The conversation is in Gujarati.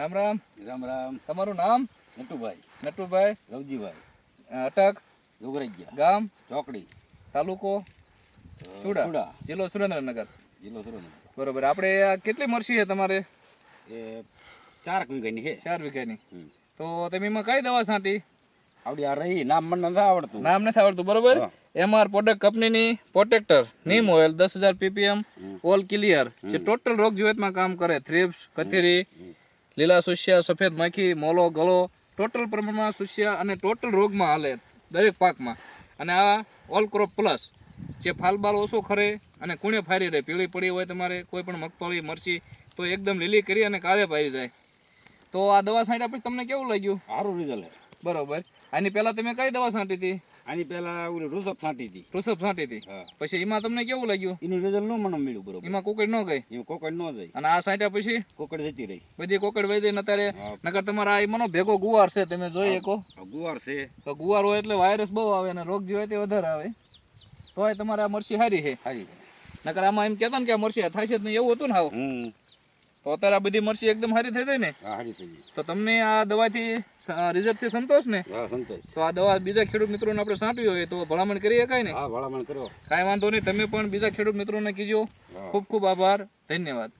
રામ રામ. રામ રામ. તમારું નામ? નટુભાઈ. નટુભાઈ. રવજીભાઈ. અટક. જોગરાજ્યા ગામ? ચોકડી. તાલુકો? સુડા. સુડા. જિલ્લો સુરેન્દ્રનગર. જિલ્લો સુરેન્દ્રનગર. બરોબર. આપણે કેટલી મરસી છે તમારે? એ ચાર વીઘાની છે. ચાર વીઘાની. તો તમે એમાં કઈ દવા છાંટી? આવડી આ રહી. નામ મને નથી આવડતું. નામ નથી આવડતું બરોબર? એમઆર પ્રોડક્ટ કંપનીની પ્રોટેક્ટર નીમ ઓઇલ દસ હજાર પીપીએમ ઓલ ક્લિયર જે ટોટલ રોગ જીવતમાં કામ કરે થ્રિપ્સ કથેરી લીલા સુસ્યા સફેદ માખી મોલો ગળો ટોટલ પ્રમાણમાં સુસ્યા અને ટોટલ રોગમાં હાલે દરેક પાકમાં. અને આ ઓલ ક્રોપ પ્લસ જે ફાલબાલ ઓછો ખરે અને કુણે ફારી રહે પીળી પડી હોય તમારે કોઈ પણ મગફળી મરચી તો એકદમ લીલી કરી અને કાળે પાડી જાય. તો આ દવા છાંટ્યા પછી તમને કેવું લાગ્યું? સારું રિઝલ્ટ બરોબર. આની પહેલાં તમે કઈ દવા છાંટી હતી? આની પહેલા ઓલી રૂસપ છાંટી હતી. ઋષભ છાંટી હતી? પછી એમાં તમને કેવું લાગ્યું? એનું રિઝલ્ટ ન મને મળ્યું બરોબર. એમાં કોકડ ન ગઈ? એમાં કોકડ ન જાય અને આ છાંટ્યા પછી? કોકડ જતી રહી. બધી કોકડ વહી જઈને અત્યારે નકર તમારા આ મનો ભેગો ગુવાર છે તમે જોઈ શકો. ગુવાર છે. તો ગુવાર હોય એટલે વાયરસ બહુ આવે અને રોગ જીવાય તે વધારે આવે. તોય તમારે આ મરચી સારી છે. હારી નકર આમાં એમ કહેતા ને કે આ મરસી થાય છે એવું હતું ને હાવ? તો અત્યારે આ બધી મરચી એકદમ સારી થઈ જાય ને? સારી થઈ ગઈ. તો તમને આ દવાથી રિઝલ્ટથી સંતોષ ને? હા સંતોષ. તો આ દવા બીજા ખેડૂત મિત્રોને આપણે સાંટવી હોય તો ભલામણ કરી શકાય ને? હા ભલામણ કરો. કાંઈ વાંધો નહીં તમે પણ બીજા ખેડૂત મિત્રોને કીજો. ખૂબ ખૂબ આભાર. ધન્યવાદ.